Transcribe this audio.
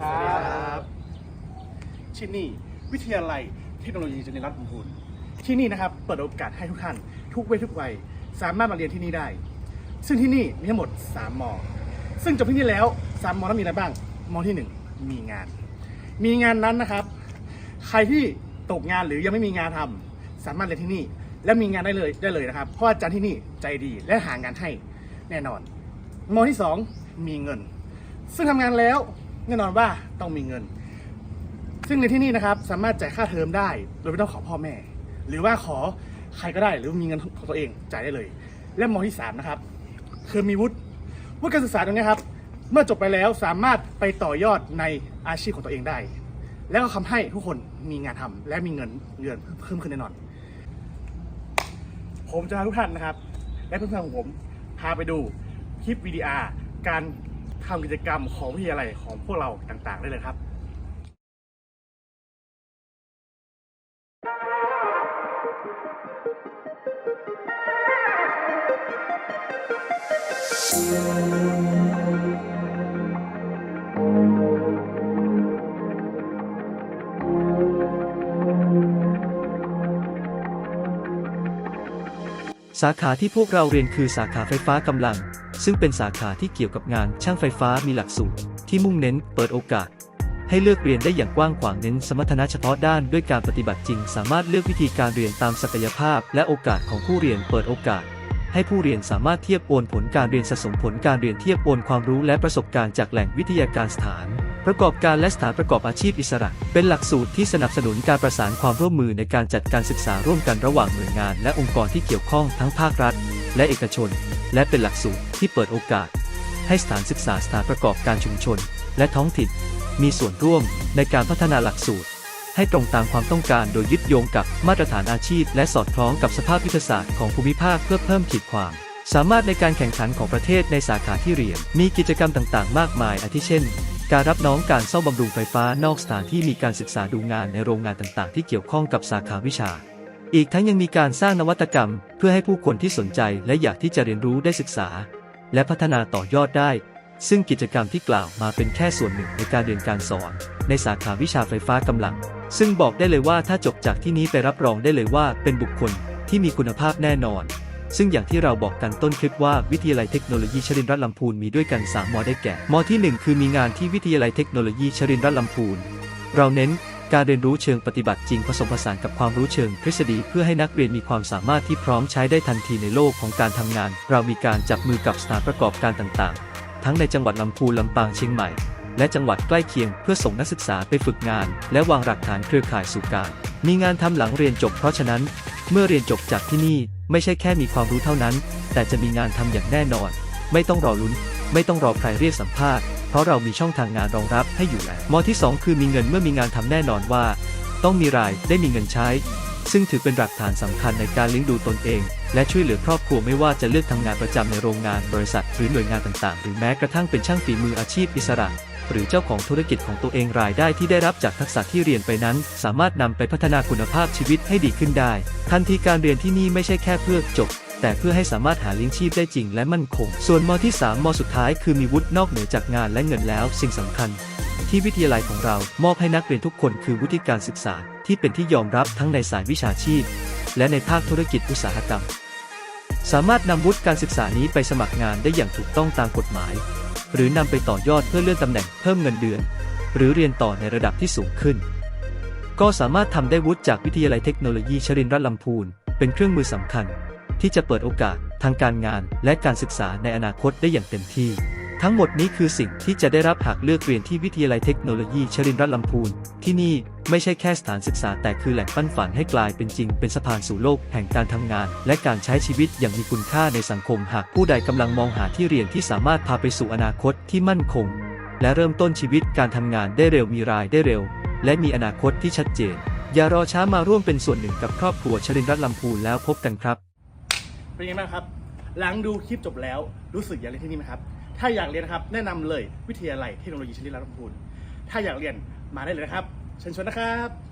ครับที่นี่วิทยาลัยเทคโนโลยีจริญรัตน์บุญพูนที่นี่นะครับเปิดโอกาสให้ทุกท่านทุกเวททุกวัยสามารถมาเรียนที่นี่ได้ ซึ่งที่นี่มีทั้งหมด 3 มอ ซึ่งจบที่นี่แล้ว 3 มอนั้นมีอะไรบ้าง มอที่ 1 มีงาน มีงานนั้นนะครับ ใครที่ตกงานหรือยังไม่มีงานทำสามารถเรียนที่นี่ และมีงานได้เลยได้เลยนะครับ เพราะอาจารย์ที่นี่ใจดีและหางานให้แน่นอน มอที่ 2 มีเงิน ซึ่งทำงานแล้ว แน่นอนว่าต้องมีเงิน ซึ่งในที่นี่นะครับสามารถจ่ายค่าเทอมได้โดยไม่ต้องขอพ่อแม่ หรือว่าขอใครก็ได้หรือมีเงินของตัวเองจ่ายได้เลย และมอที่สามนะครับคือมีวุฒิวุฒิการศึกษาตรงนี้ครับ เมื่อจบไปแล้วสามารถไปต่อยอดในอาชีพของตัวเองได้ แล้วก็ทำให้ทุกคนมีงานทำและมีเงินเดือนเพิ่มขึ้นแน่นอน ผมจะพาทุกท่านนะครับ และเพื่อนๆของผมพาไปดูคลิปวิดีอาร์การ ทำกิจกรรมของวิทยาลัยของพวกเราต่างๆ ได้เลยครับสาขาที่พวกเราเรียนคือสาขาไฟฟ้ากำลัง ซึ่งเป็นสาขาที่เกี่ยวกับงานช่างไฟฟ้ามีหลักสูตร ที่มุ่งเน้นเปิดโอกาส ให้เลือกเรียนได้อย่างกว้างขวางเน้นสมรรถนะเฉพาะด้านด้วยการปฏิบัติจริง สามารถเลือกวิธีการเรียนตามศักยภาพ และโอกาสของผู้เรียนเปิดโอกาส ให้ผู้เรียนสามารถเทียบโอนผลการเรียนสะสมผลการเรียนเทียบโอนความรู้และประสบการณ์จากแหล่งวิทยาการสถานประกอบการและสถานประกอบอาชีพอิสระ เป็นหลักสูตรที่สนับสนุนการประสานความร่วมมือในการจัดการศึกษาร่วมกันระหว่างหน่วยงาน และองค์กรที่เกี่ยวข้องทั้งภาครัฐ และเอกชน และเป็นหลักสูตรที่เปิดโอกาส ให้สถานศึกษาสถานประกอบการชุมชน และท้องถิ่น มีส่วนร่วมในการพัฒนาหลักสูตร ให้ตรงตามความต้องการโดยยึดโยงกับมาตรฐานอาชีพ และสอดคล้องกับสภาพยุทธศาสตร์ของภูมิภาคเพื่อเพิ่มขีดความ สามารถในการแข่งขันของประเทศในสาขาที่เรียน มีกิจกรรมต่างๆ มากมายอาทิเช่นการรับน้องการซ่อมบำรุงไฟฟ้านอกสถานที่มีการศึกษาดูงานในโรงงานต่างๆ ที่เกี่ยวข้องกับสาขาวิชา อีกทั้งยังมีการสร้างนวัตกรรม เพื่อให้ผู้คนที่สนใจและอยากที่จะเรียนรู้ได้ศึกษา และพัฒนาต่อยอดได้ ซึ่งกิจกรรมที่กล่าวมาเป็นแค่ส่วนหนึ่งในการเรียนการสอน ในสาขาวิชาไฟฟ้ากำลัง ซึ่งบอกได้เลยว่าถ้าจบจากที่นี้ไปรับรองได้เลยว่าเป็นบุคคลที่มีคุณภาพแน่นอน ซึ่งอย่างที่เราบอกกันต้นคลิปว่าวิทยาลัยเทคโนโลยีชรินทร์รัตน์ลำพูนมีด้วยกัน 3มอได้แก่มอที่ 1 คือมีงานที่วิทยาลัยเทคโนโลยีชรินทร์รัตน์ลำพูน เราเน้น การเรียนรู้เชิงปฏิบัติจริงผสมผสานกับความรู้เชิงทฤษฎีเพื่อให้นักเรียนมีความสามารถที่พร้อมใช้ได้ทันทีในโลกของการทำงาน เรามีการจับมือกับสถานประกอบการต่างๆ ทั้งในจังหวัดลำพูนลำปางเชียงใหม่ และจังหวัดใกล้เคียงเพื่อส่งนักศึกษาไปฝึกงาน และวางรากฐานเครือข่ายสู่การ มีงานทำหลังเรียนจบเพราะฉะนั้น เมื่อเรียนจบจากที่นี่ไม่ใช่แค่มีความรู้เท่านั้น แต่จะมีงานทำอย่างแน่นอน ไม่ต้องรอลุ้น ไม่ต้องรอใครเรียกสัมภาษณ์ เพราะเรามีช่องทางงานรองรับให้อยู่แล้วมอที่ 2 คือมีเงินเมื่อมีงานทำแน่นอนว่า ต้องมีรายได้มีเงินใช้ ซึ่งถือเป็นหลักฐานสำคัญในการเลี้ยงดูตนเอง และช่วยเหลือครอบครัวไม่ว่าจะเลือกทำงานประจำในโรงงานบริษัท หรือหน่วยงานต่างๆ หรือแม้กระทั่งเป็นช่างฝีมืออาชีพอิสระหรือเจ้าของธุรกิจของตัวเองรายได้ที่ได้รับจากทักษะที่เรียนไปนั้น สามารถนำไปพัฒนาคุณภาพชีวิตให้ดีขึ้นได้ ทันทีการเรียนที่นี่ไม่ใช่แค่เพื่อจบ แต่เพื่อให้สามารถหาเลี้ยงชีพได้จริงและมั่นคง ส่วนมที่ 3 มสุดท้ายคือมีวุฒินอกเหนือจากงานและเงินแล้ว สิ่งสำคัญ ที่วิทยาลัยของเรามอบให้นักเรียนทุกคนคือวุฒิการศึกษา ที่เป็นที่ยอมรับทั้งในสายวิชาชีพ และในภาคธุรกิจอุตสาหกรรม สามารถนำวุฒิการศึกษานี้ไปสมัครงานได้อย่างถูกต้องตามกฎหมาย หรือนำไปต่อยอดเพื่อเลื่อนตำแหน่งเพิ่มเงินเดือน หรือเรียนต่อในระดับที่สูงขึ้น ก็สามารถทำได้วุฒิจากวิทยาลัยเทคโนโลยีชรินทร์รัตน์ลำพูนเป็นเครื่องมือสำคัญ ที่จะเปิดโอกาสทางการงานและการศึกษาในอนาคตได้อย่างเต็มที่ ทั้งหมดนี้คือสิ่งที่จะได้รับหากเลือกเรียนที่วิทยาลัยเทคโนโลยีชรินทร์รัตน์ลำพูน ที่นี่ไม่ใช่แค่สถานศึกษาแต่คือแหล่งปั้นฝันให้กลายเป็นจริง เป็นสะพานสู่โลกแห่งการทำงาน และการใช้ชีวิตอย่างมีคุณค่าในสังคม หากผู้ใดกำลังมองหาที่เรียนที่สามารถพาไปสู่อนาคตที่มั่นคง และเริ่มต้นชีวิตการทำงานได้เร็วมีรายได้เร็ว และมีอนาคตที่ชัดเจน อย่ารอช้ามาร่วมเป็นส่วนหนึ่งกับครอบครัวชรินทร์รัตน์ลำพูนแล้วพบกันครับ เป็นยังไงบ้างครับ หลังดูคลิปจบแล้วรู้สึกอยากเรียนที่นี่ไหมครับ ถ้าอยากเรียนนะครับแนะนำเลยวิทยาลัยเทคโนโลยีชลิดรัตน์พูนถ้าอยากเรียนมาได้เลยนะครับเชิญชวนนะครับ